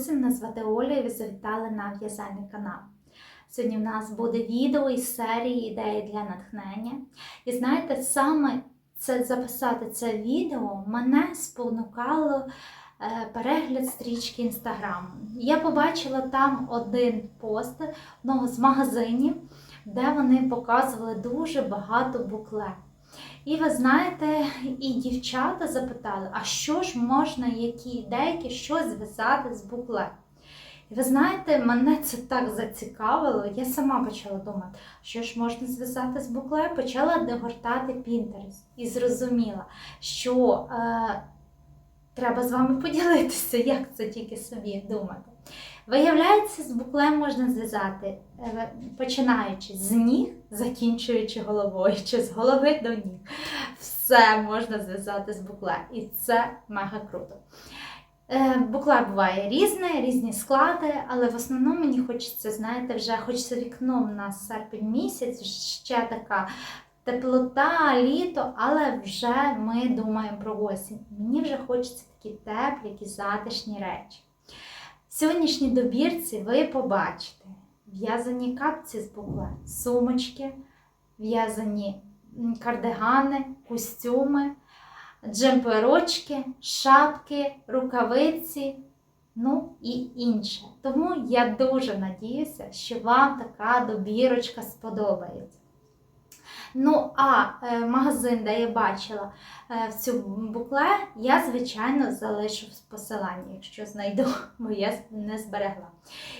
друзі, мене звати Оля і ви завітали на в'язальний канал. Сьогодні в нас буде відео із серії ідеї для натхнення. І знаєте, саме це записати це відео мене спонукало е, перегляд стрічки інстаграму. Я побачила там один пост одного з магазинів, де вони показували дуже багато буклет. І ви знаєте, і дівчата запитали, а що ж можна, які ідейки, що зв'язати з буклет? І ви знаєте, мене це так зацікавило, я сама почала думати, що ж можна зв'язати з буклет, почала догортати Pinterest і зрозуміла, що е, треба з вами поділитися, як це тільки собі думати. Виявляється, з буклем можна зв'язати, е, починаючи з ніг, закінчуючи головою, чи з голови до ніг. Все можна зв'язати з букле. І це мега круто. Е, Букле буває різне, різні склади, але в основному мені хочеться, знаєте, вже хочеться вікно в нас серпень місяць, ще така теплота, літо, але вже ми думаємо про осінь. Мені вже хочеться такі теплі, які затишні речі. В сьогоднішній добірці ви побачите в'язані капці з букле, сумочки, в'язані кардигани, костюми, джемперочки, шапки, рукавиці, ну і інше. Тому я дуже надіюся, що вам така добірочка сподобається. Ну, а е, магазин, де я бачила е, в цю букле, я, звичайно, залишу посилання, якщо знайду, бо я не зберегла.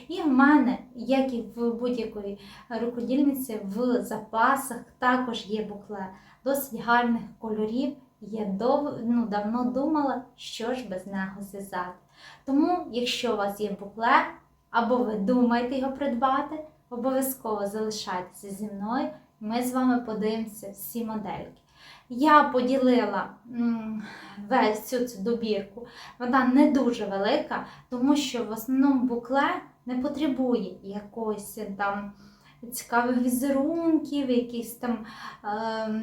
І в мене, як і в будь-якої рукодільниці, в запасах також є букле досить гарних кольорів. Я дов... ну, давно думала, що ж без нього зв'язати. Тому, якщо у вас є букле, або ви думаєте його придбати, обов'язково залишайтеся зі мною. Ми з вами подивимося всі модельки. Я поділила весь цю, цю добірку. Вона не дуже велика, тому що в основному букле не потребує якоїсь там цікавих візерунків, якихось там е,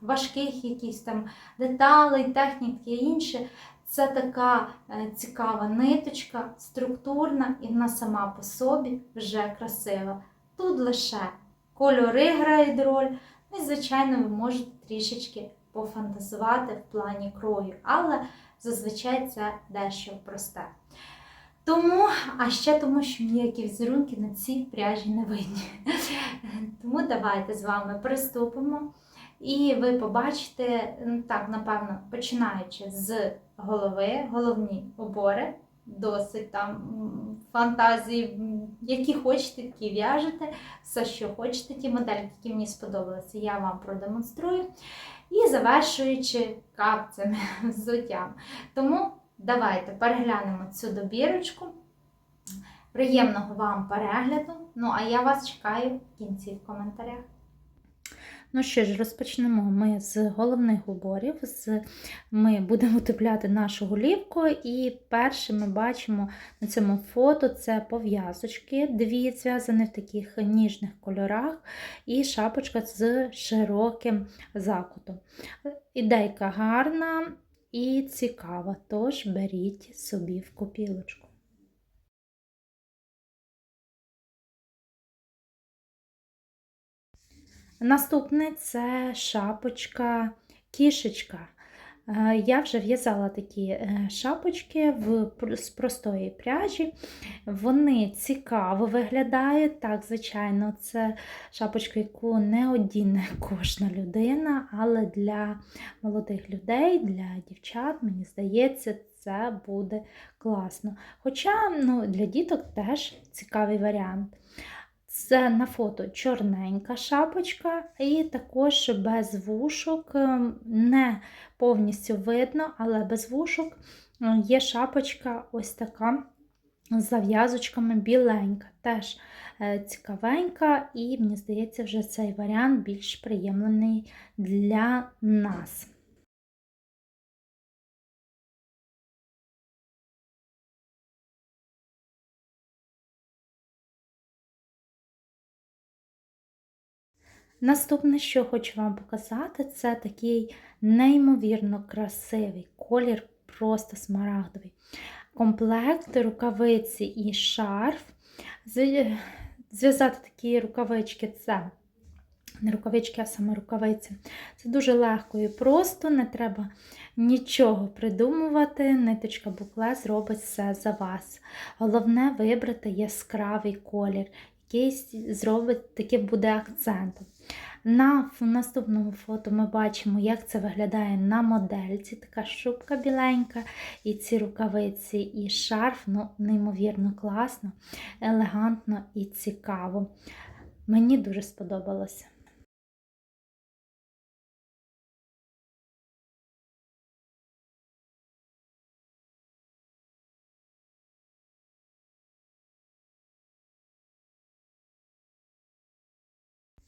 важких якісь там деталей, технік і інше. Це така е, цікава ниточка, структурна, і вона сама по собі вже красива. Тут лише кольори грають роль. Ну і, звичайно, ви можете трішечки пофантазувати в плані крою, але зазвичай це дещо просте. Тому, а ще тому, що ніякі візерунки на цій пряжі не видні. Тому давайте з вами приступимо. І ви побачите, так, напевно, починаючи з голови, головні убори, досить там фантазії, які хочете, такі в'яжете, все, що хочете, ті модельки, які мені сподобалися, я вам продемонструю. І завершуючи капцями, взуттям. Тому давайте переглянемо цю добірочку. Приємного вам перегляду! Ну, а я вас чекаю в кінці в коментарях. Ну що ж, розпочнемо ми з головних уборів. З... Ми будемо утепляти нашу голівку, і перше ми бачимо на цьому фото це пов'язочки, дві зв'язані в таких ніжних кольорах, і шапочка з широким закутом. Ідейка гарна і цікава, тож беріть собі в копілочку. Наступне це шапочка кішечка. Е, я вже в'язала такі е, шапочки в, з простої пряжі. Вони цікаво виглядають. Так, звичайно, це шапочка, яку не одіне кожна людина, але для молодих людей, для дівчат, мені здається, це буде класно. Хоча ну, для діток теж цікавий варіант. Це на фото чорненька шапочка, і також без вушок, ем, не повністю видно, але без вушок є шапочка ось така з зав'язочками біленька. Теж е, цікавенька, і, мені здається, вже цей варіант більш приємний для нас. Наступне, що хочу вам показати, це такий неймовірно красивий колір, просто смарагдовий. комплект, рукавиці і шарф. Зв'язати такі рукавички це не рукавички, а саме рукавиці. Це дуже легко і просто, не треба нічого придумувати. Ниточка букле зробить все за вас. Головне вибрати яскравий колір, який зробить таке буде акцентом. На наступному фото ми бачимо, як це виглядає на модельці. Така шубка біленька, і ці рукавиці, і шарф, ну, неймовірно класно, елегантно і цікаво. Мені дуже сподобалося.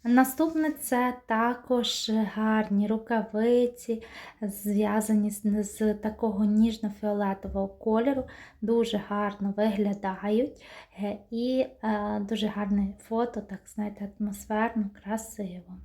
Наступне це також гарні рукавиці, зв'язані з, з такого ніжно-фіолетового кольору, дуже гарно виглядають. Е, І е, дуже гарне фото, так знаєте, атмосферно, красиво.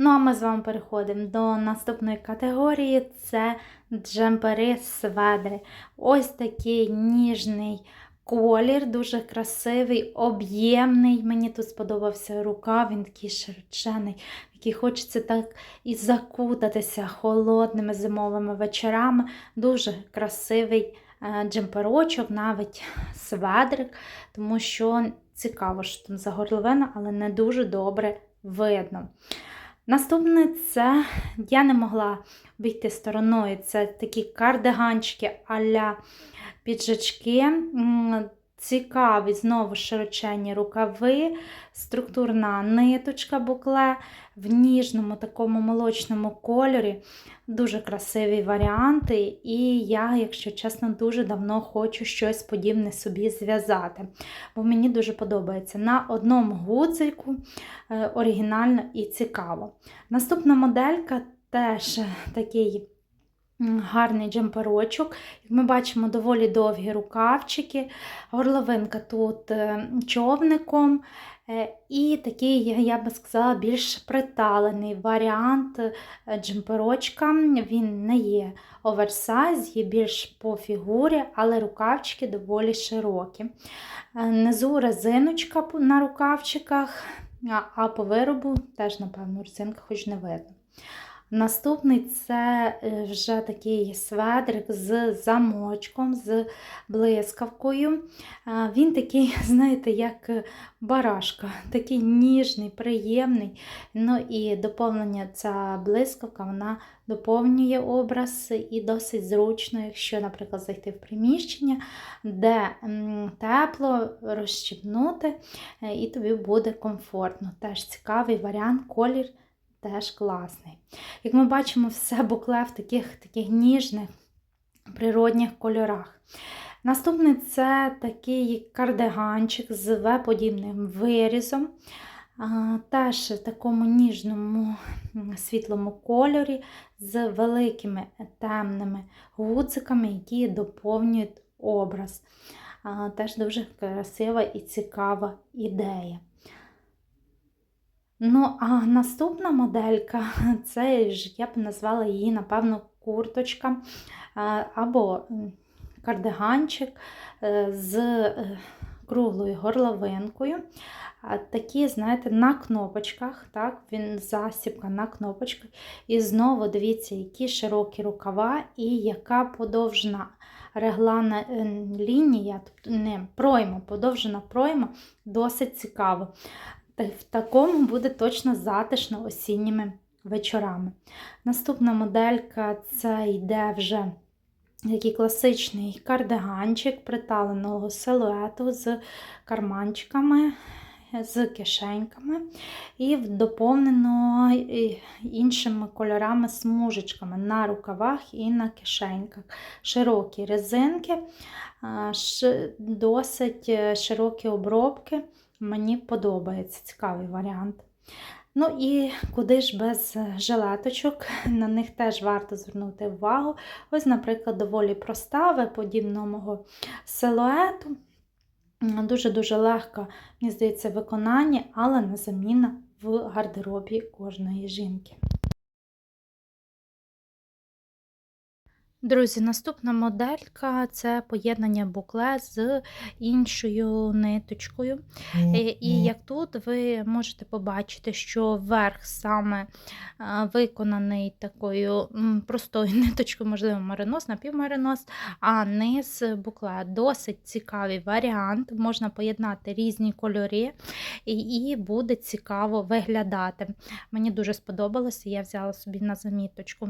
Ну, а ми з вами переходимо до наступної категорії це джемпери сведри. Ось такий ніжний колір, дуже красивий, об'ємний. Мені тут сподобався рука, він такий широчений, який хочеться так і закутатися холодними зимовими вечорами. Дуже красивий е, джемперочок, навіть сведрик, тому що цікаво, що там за горловина, але не дуже добре видно. Наступне це я не могла вийти стороною. Це такі кардиганчики а-ля піджачки. Цікаві, знову широченні рукави, структурна ниточка букле в ніжному такому молочному кольорі. Дуже красиві варіанти. І я, якщо чесно, дуже давно хочу щось подібне собі зв'язати. Бо мені дуже подобається. На одному гудзику е, оригінально і цікаво. Наступна моделька теж такий. Гарний джемперочок. Як ми бачимо, доволі довгі рукавчики, горловинка тут е, човником. Е, і такий, я би сказала, більш приталений варіант е, джемперочка. Він не є оверсайз, є більш по фігурі, але рукавчики доволі широкі. Внизу резиночка на рукавчиках, а по виробу теж, напевно, резинка хоч не видно. Наступний це е, вже такий сведрик з замочком, з блискавкою. Він такий, знаєте, як барашка, такий ніжний, приємний. Ну і доповнення ця блискавка вона доповнює образ і досить зручно, якщо, наприклад, зайти в приміщення, де тепло, розщіпнути, е, і тобі буде комфортно. Теж цікавий варіант, колір теж класний. Як ми бачимо, все букле в таких таких ніжних природних кольорах. Наступний це такий кардиганчик з В-подібним вирізом. Теж в такому ніжному світлому кольорі з великими темними гудзиками, які доповнюють образ. Теж дуже красива і цікава ідея. Ну, а наступна моделька це ж я б назвала її, напевно, курточка або кардиганчик е, з е, круглою горловинкою. Такі, знаєте, на кнопочках, так, він засібка на кнопочках. І знову дивіться, які широкі рукава і яка подовжена реглана е, лінія, тобто не пройма, подовжена пройма, досить цікаво в такому буде точно затишно осінніми вечорами. Наступна моделька це йде вже такий класичний кардиганчик приталеного силуету з карманчиками. З кишеньками і доповнено іншими кольорами смужечками на рукавах і на кишеньках. Широкі резинки, досить е, широкі обробки. Мені подобається цікавий варіант. Ну і куди ж без жилеточок, на них теж варто звернути увагу. Ось, наприклад, доволі проста, подібного силуету. Дуже-дуже легко, мені здається, виконання, але незамінна в гардеробі кожної жінки. Друзі, наступна моделька це поєднання букле з іншою ниточкою. Е, І як тут ви можете побачити, що верх саме е, виконаний такою простою ниточкою, можливо, маринос, напівмаринос, а низ букле. Досить цікавий варіант. Можна поєднати різні кольори і, і буде цікаво виглядати. Мені дуже сподобалося, я взяла собі на заміточку.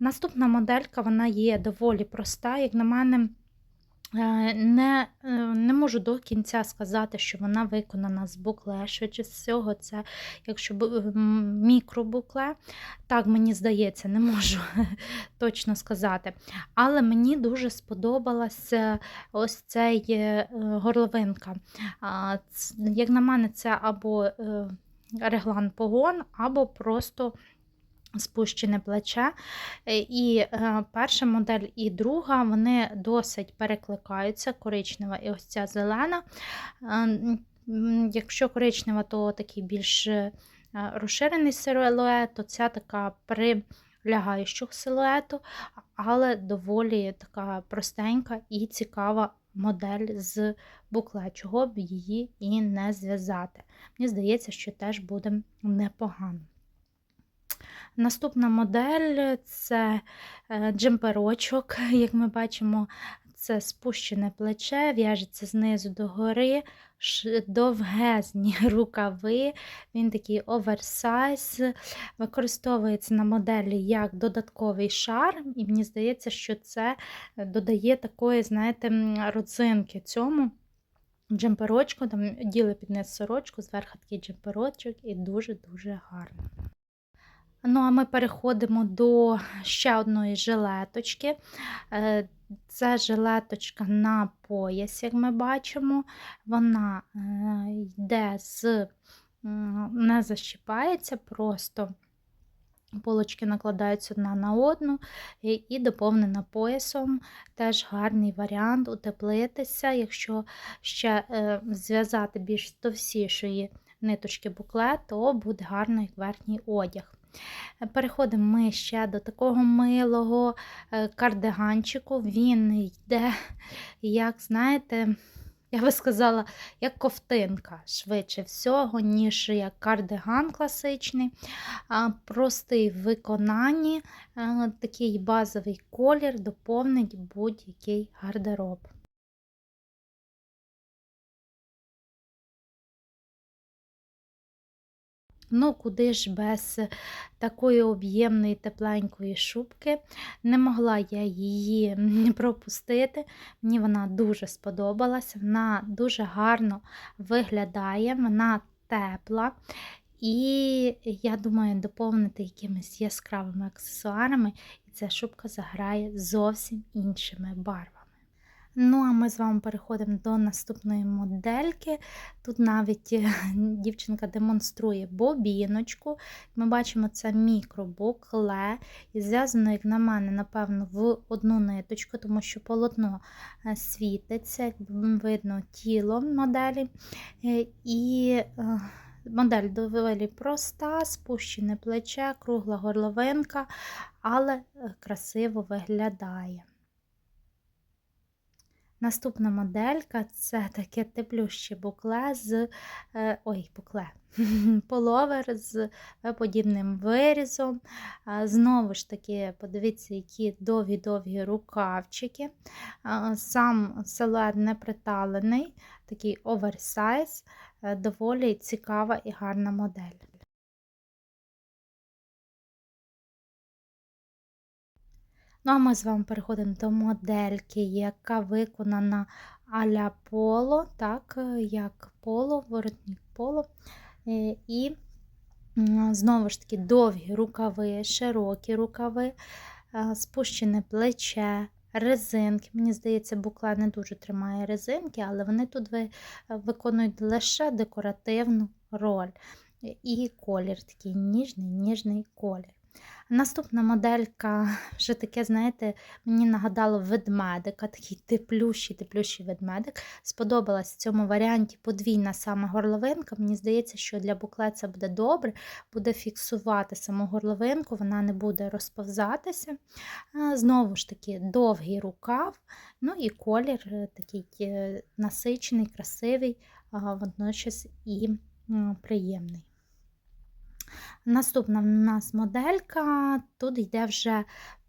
Наступна моделька вона є доволі проста, як на мене. е, Не, е, не можу до кінця сказати, що вона виконана з букле. Швидше з всього, це якщо бу- мікробукле, так мені здається, не можу точно сказати. Але мені дуже сподобалася ось цей е, горловинка. Як на мене, це або е, реглан погон, або просто спущене плече. Е, І е, перша модель і друга вони досить перекликаються, коричнева і ось ця зелена. Е, Якщо коричнева, то такий більш розширений силует, то ця така прилягаючого силуету, але доволі така простенька і цікава модель з букле, чого б її і не зв'язати. Мені здається, що теж буде непогано. Наступна модель це е, джемперочок. Як ми бачимо, це спущене плече, в'яжеться знизу до гори, довгезні рукави. Він такий оверсайз, використовується на моделі як додатковий шар, і мені здається, що це додає такої, знаєте, родзинки цьому. Джемперочку, там діли під низ сорочку, зверху такий джемперочок і дуже-дуже гарно. Ну, а ми переходимо до ще одної жилеточки. Е, Це жилеточка на пояс, як ми бачимо. Вона е, йде з, не защіпається, просто полочки накладаються одна на одну і доповнена поясом. Теж гарний варіант утеплитися, якщо ще е, зв'язати більш товстішої ниточки буклет, то буде гарно як верхній одяг. Переходимо ми ще до такого милого е, кардиганчику. Він йде, як, знаєте, я би сказала, як ковтинка, швидше всього, ніж як кардиган класичний. Простий в виконанні, е, такий базовий колір доповнить будь-який гардероб. Ну, куди ж без такої об'ємної тепленької шубки. Не могла я її пропустити. Мені вона дуже сподобалась, вона дуже гарно виглядає, вона тепла. І я думаю, доповнити якимись яскравими аксесуарами, і ця шубка заграє зовсім іншими барвами. Ну, а ми з вами переходимо до наступної модельки. Тут навіть е, дівчинка демонструє бобіночку. Ми бачимо, це мікробукле, і зв'язано, як на мене, напевно, в одну ниточку, тому що полотно е, світиться, видно тіло моделі. Е, І модель доволі проста, спущене плече, кругла горловинка, але красиво виглядає. Наступна моделька це таке теплюще букле з е, ой, букле, половер з подібним вирізом. Знову ж таки, подивіться, які довгі-довгі рукавчики. Сам силует не приталений, такий оверсайз, е, доволі цікава і гарна модель. Ну, а ми з вами переходимо до модельки, яка виконана а-ля поло, так, е, як поло, воротник поло. Е, І знову ж таки довгі рукави, широкі рукави, е, спущене плече, резинки. Мені здається, букла не дуже тримає резинки, але вони тут ви- виконують лише декоративну роль. І колір такий ніжний, ніжний колір. Наступна моделька вже таке, знаєте, мені нагадало ведмедика, такий теплющий, теплющий ведмедик. Сподобалась в цьому варіанті подвійна саме горловинка. Мені здається, що для букле це буде добре, буде фіксувати саму горловинку, вона не буде розповзатися. Знову ж таки, довгий рукав, ну і колір е, такий е, насичений, красивий, водночас і приємний. Наступна в нас моделька, тут йде вже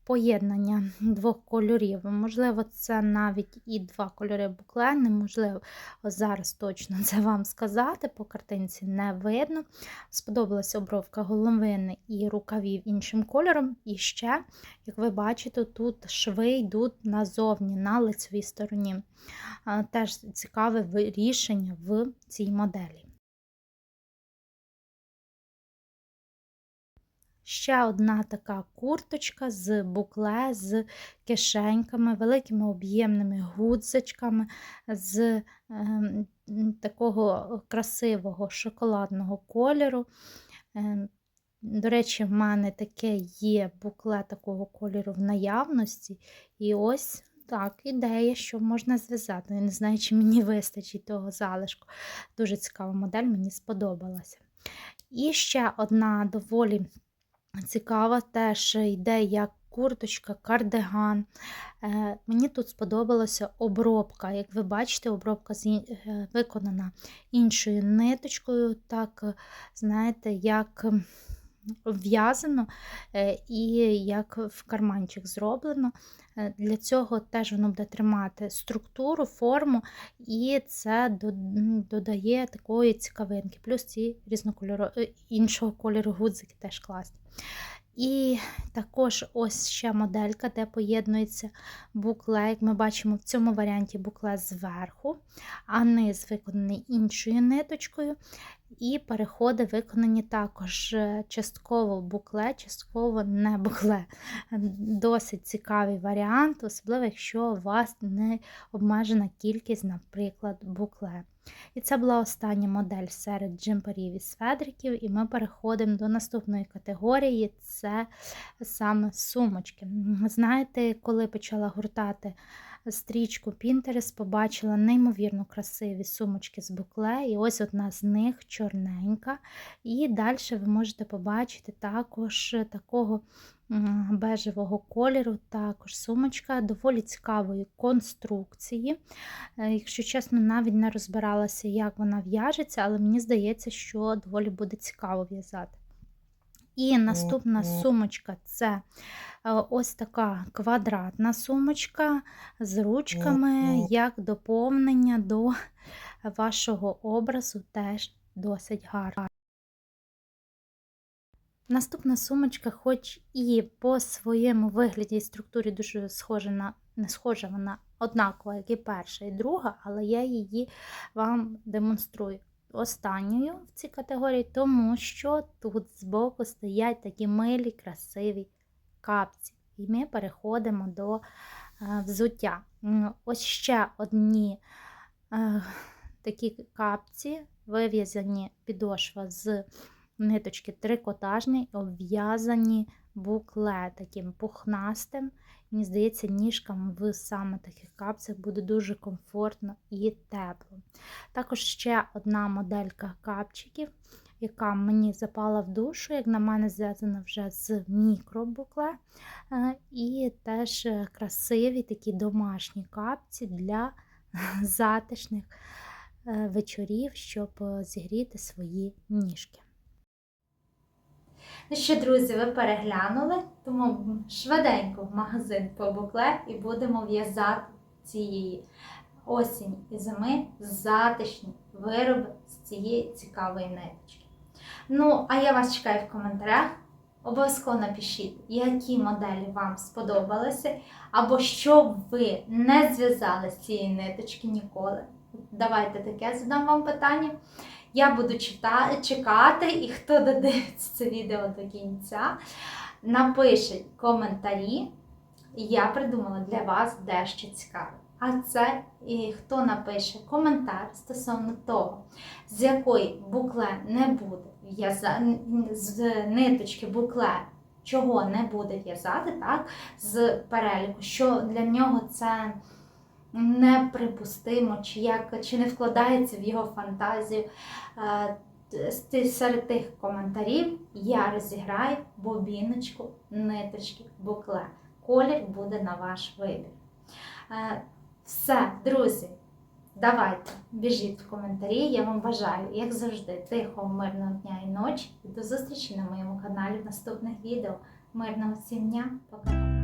поєднання двох кольорів. Можливо, це навіть і два кольори букле, неможливо зараз точно це вам сказати, по картинці не видно. Сподобалася обровка головини і рукавів іншим кольором. І ще, як ви бачите, тут шви йдуть назовні, на лицевій стороні. Теж цікаве рішення в цій моделі. Ще одна така курточка з букле, з кишеньками, великими об'ємними гудзичками, з е, такого красивого шоколадного кольору. Е, до речі, в мене таке є букле такого кольору в наявності. І ось так, ідея, що можна зв'язати. Я не знаю, чи мені вистачить того залишку. Дуже цікава модель, мені сподобалася. І ще одна доволі Цікава теж йде як курточка, кардиган. Е, Мені тут сподобалася обробка. Як ви бачите, обробка е, виконана іншою ниточкою, так, знаєте, як в'язано е, і як в карманчик зроблено. Е, для цього теж воно буде тримати структуру, форму, і це додає такої цікавинки. Плюс ці різнокольоро... Е, іншого кольору гудзики теж класні. І також ось ще моделька, де поєднується букле, як ми бачимо в цьому варіанті букле зверху, а низ виконаний іншою ниточкою. І переходи виконані також е, частково букле, частково не букле. Досить цікавий варіант, особливо, якщо у вас не обмежена кількість, наприклад, букле. І це була остання модель серед джемперів і сведриків, і ми переходимо до наступної категорії це саме сумочки. Знаєте, коли почала гуртати стрічку Pinterest, побачила неймовірно красиві сумочки з букле, і ось одна з них чорненька. І далі ви можете побачити також такого бежевого кольору, також сумочка доволі цікавої конструкції. Е, якщо чесно, навіть не розбиралася, як вона в'яжеться, але мені здається, що доволі буде цікаво в'язати. І наступна сумочка це е, ось така квадратна сумочка з ручками, як доповнення до вашого образу, теж досить гарна. Наступна сумочка, хоч і по своєму вигляді і структурі дуже схожа на не схожа, вона однакова, як і перша і друга, але я її вам демонструю останньою в цій категорії, тому що тут збоку стоять такі милі, красиві капці. І ми переходимо до е, взуття. Ось ще одні е, такі капці, вив'язані підошва з ниточки трикотажні, обв'язані букле таким пухнастим. Мені здається, ніжкам в саме таких капцях буде дуже комфортно і тепло. Також ще одна моделька капчиків, яка мені запала в душу, як на мене, зв'язана вже з мікробукле. Е, і теж красиві такі домашні капці для затишних е, вечорів, щоб зігріти свої ніжки. Ну що, друзі, ви переглянули, тому швиденько в магазин по букле і будемо в'язати цієї осінь і зими затишні вироби з цієї цікавої ниточки. Ну, а я вас чекаю в коментарях. Обов'язково напишіть, які моделі вам сподобалися, або що ви не зв'язали з цієї ниточки ніколи. Давайте таке задам вам питання. Я буду читати, чекати, і хто додивиться це відео до кінця, напишіть коментарі. Я придумала для вас дещо цікаве. А це і хто напише коментар стосовно того, з якої букле не буде в'язати, з ниточки букле чого не буде в'язати, так, з переліку, що для нього це неприпустимо, чи як чи не вкладається в його фантазію. Е, Серед тих коментарів я розіграю бобіночку, ниточки, букле. Колір буде на ваш вибір. Е, Все, друзі, давайте біжіть в коментарі. Я вам бажаю, як завжди, тихого, мирного дня і ночі. І до зустрічі на моєму каналі в наступних відео. Мирного всім дня, пока!